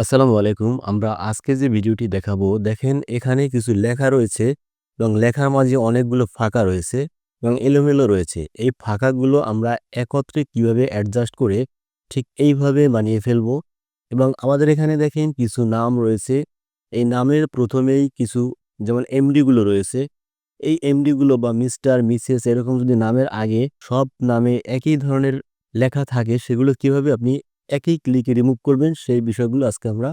আসসালামু আলাইকুম। আমরা আজকে যে ভিডিওটি দেখাবো, দেখেন এখানে কিছু লেখা রয়েছে এবং লেখার মাঝে অনেকগুলো ফাঁকা রয়েছে এবং এলোমেলো রয়েছে। এই ফাঁকাগুলো আমরা একত্রে কীভাবে অ্যাডজাস্ট করে ঠিক এইভাবে বানিয়ে ফেলব এবং আমাদের এখানে দেখেন কিছু নাম রয়েছে। এই নামের প্রথমেই কিছু যেমন এমডিগুলো রয়েছে। এই এমডিগুলো বা মিস্টার, মিসেস এরকম যদি নামের আগে সব নামে একই ধরনের লেখা থাকে, সেগুলো কীভাবে আপনি একই ক্লিকে রিমুভ করবেন, সেই বিষয়গুলো আজকে আমরা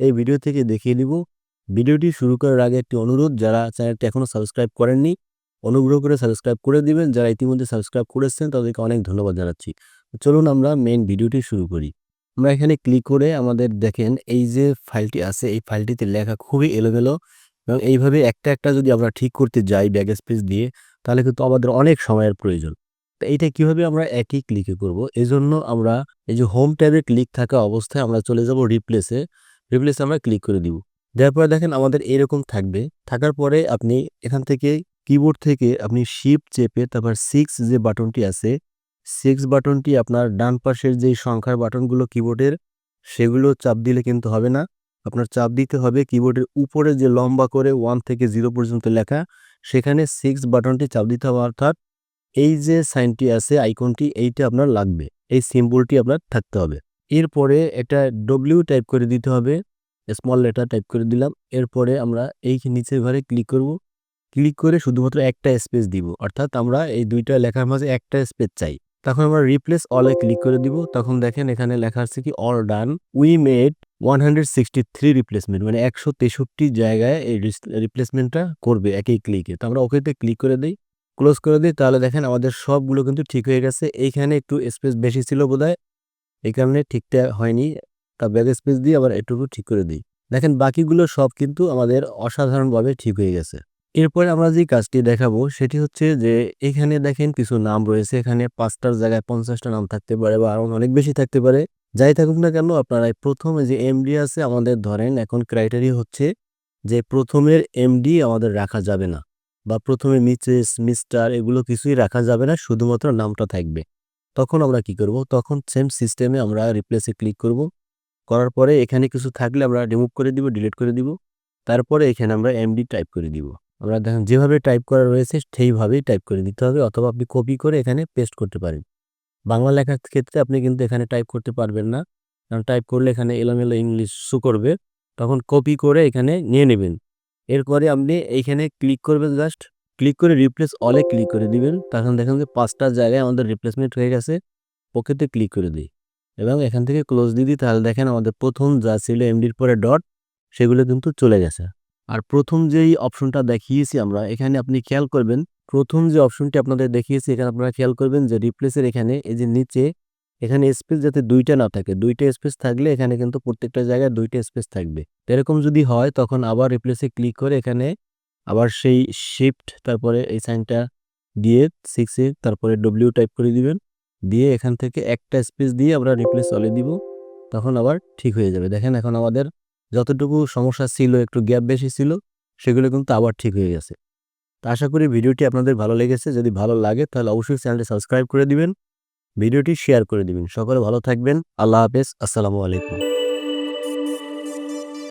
এই ভিডিও থেকে দেখিয়ে দিব ভিডিওটি শুরু করার আগে একটি অনুরোধ, যারা চ্যানেলটি এখনও সাবস্ক্রাইব করেননি, অনুগ্রহ করে সাবস্ক্রাইব করে দিবেন। যারা ইতিমধ্যে সাবস্ক্রাইব করেছেন, তাদেরকে অনেক ধন্যবাদ জানাচ্ছি। চলুন আমরা মেন ভিডিওটি শুরু করি। আমরা এখানে ক্লিক করে আমাদের দেখেন, এই যে ফাইলটি আছে, এই ফাইলটিতে লেখা খুবই এলোমেলো এবং এইভাবে একটা একটা যদি আমরা ঠিক করতে যাই ব্যাগ স্পেস দিয়ে, তাহলে কিন্তু আমাদের অনেক সময়ের প্রয়োজন। তো এইটা কীভাবে আমরা একই ক্লিকে করব? এজন্য আমরা এই যে হোম ট্যাবে ক্লিক থাকা অবস্থায় আমরা চলে যাব রিপ্লেসে রিপ্লেসে আমরা ক্লিক করে দিব। দেওয়ার পরে দেখেন আমাদের এরকম থাকবে। থাকার পরে আপনি এখান থেকে কিবোর্ড থেকে আপনি শিফট চেপে তারপর সিক্স যে বাটনটি আছে সিক্স বাটনটি আপনার ডান পাশের যেই সংখ্যার বাটনগুলো কিবোর্ডের সেগুলো চাপ দিলে কিন্তু হবে না। আপনার চাপ দিতে হবে কিবোর্ডের উপরে যে লম্বা করে ওয়ান থেকে জিরো পর্যন্ত লেখা, সেখানে সিক্স বাটনটি চাপ দিতে হবে অর্থাৎ এই যে সাইনটি আছে, আইকনটি, এইটা আপনার লাগবে। এই সিম্বলটি আপনার থাকতে হবে। এরপরে এটা ডব্লিউ টাইপ করে দিতে হবে স্মল লেটার টাইপ করে দিলাম। এরপরে আমরা এই নিচের ঘরে ক্লিক করব। ক্লিক করে শুধুমাত্র একটা স্পেস দিব। অর্থাৎ আমরা এই দুইটা লেখার মাঝে একটা স্পেস চাই। তখন আমরা রিপ্লেস অলে ক্লিক করে দিব। তখন দেখেন এখানে লেখা আছে কি all done we made one hundred sixty three replacement মানে একশো তেষট্টি জায়গায় এই রিপ্লেসমেন্টটা করবে, একই ক্লিকে তো আমরা ওকেতে ক্লিক করে দিই। ক্লোজ করে দিই, তাহলে দেখেন আমাদের সবগুলো কিন্তু ঠিক হয়ে গেছে। এইখানে একটু স্পেস বেশি ছিল বোধহয়, এই কারণে ঠিকঠাক হয়নি। তা ব্যাগ স্পেস দিয়ে আবার এটুকু ঠিক করে দিই। দেখেন বাকিগুলো সব কিন্তু আমাদের অসাধারণভাবে ঠিক হয়ে গেছে। এরপরে আমরা যে কাজটি দেখাবো, সেটি হচ্ছে যে এখানে দেখেন কিছু নাম রয়েছে। এখানে পাঁচটার জায়গায় পঞ্চাশটা নাম থাকতে পারে বা আরও অনেক বেশি থাকতে পারে। যাই থাকুক না কেন, আপনারা প্রথমে যে এমডি আছে আমাদের ধরেন, এখন ক্রাইটেরিয়া হচ্ছে যে প্রথমের এমডি আমাদের রাখা যাবে না। বা প্রথমে মিসেস, মিস্টার এগুলো কিছুই রাখা যাবে না, শুধুমাত্র নামটা থাকবে। তখন আমরা কি করব? তখন সেম সিস্টেমে আমরা রিপ্লেসে ক্লিক করব। করার পরে এখানে কিছু থাকলে আমরা রিমুভ করে দিব ডিলিট করে দিব। তারপরে এখানে আমরা এমডি টাইপ করে দিব। আমরা দেখেন যেভাবে টাইপ করা রয়েছে সেইভাবেই টাইপ করে দিতে হবে, অথবা আপনি কপি করে এখানে পেস্ট করতে পারেন। বাংলা লেখার ক্ষেত্রে আপনি কিন্তু এখানে টাইপ করতে পারবেন না। কারণ টাইপ করলে এখানে এলোমেলো ইংলিশ শু করবে। তখন কপি করে এখানে নিয়ে নেবেন। এরপরে আপনি এইখানে ক্লিক করবেন জাস্ট ক্লিক করে রিপ্লেস অলে ক্লিক করে দিবেন। তখন দেখেন যে পাঁচটা জায়গায় আমাদের রিপ্লেসমেন্ট হয়ে গেছে ওকেতে ক্লিক করে দিই। এবং এখান থেকে ক্লোজ দিয়ে দিই, তাহলে দেখেন আমাদের প্রথম যা ছিল এমডির পরে ডট সেগুলো কিন্তু চলে গেছে। আর প্রথম যেই অপশনটা দেখিয়েছি আমরা, এখানে আপনি খেয়াল করবেন, প্রথম যে অপশনটি আপনাদের দেখিয়েছি, এখানে আপনারা খেয়াল করবেন যে রিপ্লেসের এখানে এই যে নিচে এখানে স্পেস যাতে দুইটা না থাকে, দুইটা স্পেস থাকলে এখানে কিন্তু প্রত্যেকটা জায়গায় দুইটা স্পেস থাকবে। এরকম যদি হয়, তখন আবার রিপ্লেসে ক্লিক করে এখানে আবার সেই শিফট তারপরে এই সাইনটা দিয়ে সিক্সে তারপরে ডব্লিউ টাইপ করে দিবেন। দিয়ে এখান থেকে একটা স্পেস দিয়ে আমরা রিপ্লেস চলে দিব। তখন আবার ঠিক হয়ে যাবে। দেখেন এখন আমাদের যতটুকু সমস্যা ছিল, একটু গ্যাপ বেশি ছিল, সেগুলো কিন্তু আবার ঠিক হয়ে গেছে। তা আশা করি ভিডিওটি আপনাদের ভালো লেগেছে। যদি ভালো লাগে, তাহলে অবশ্যই চ্যানেলটি সাবস্ক্রাইব করে দিবেন। ভিডিওটি শেয়ার করে দিবেন। সকলে ভালো থাকবেন। আল্লাহ হাফেজ। আসসালামু আলাইকুম।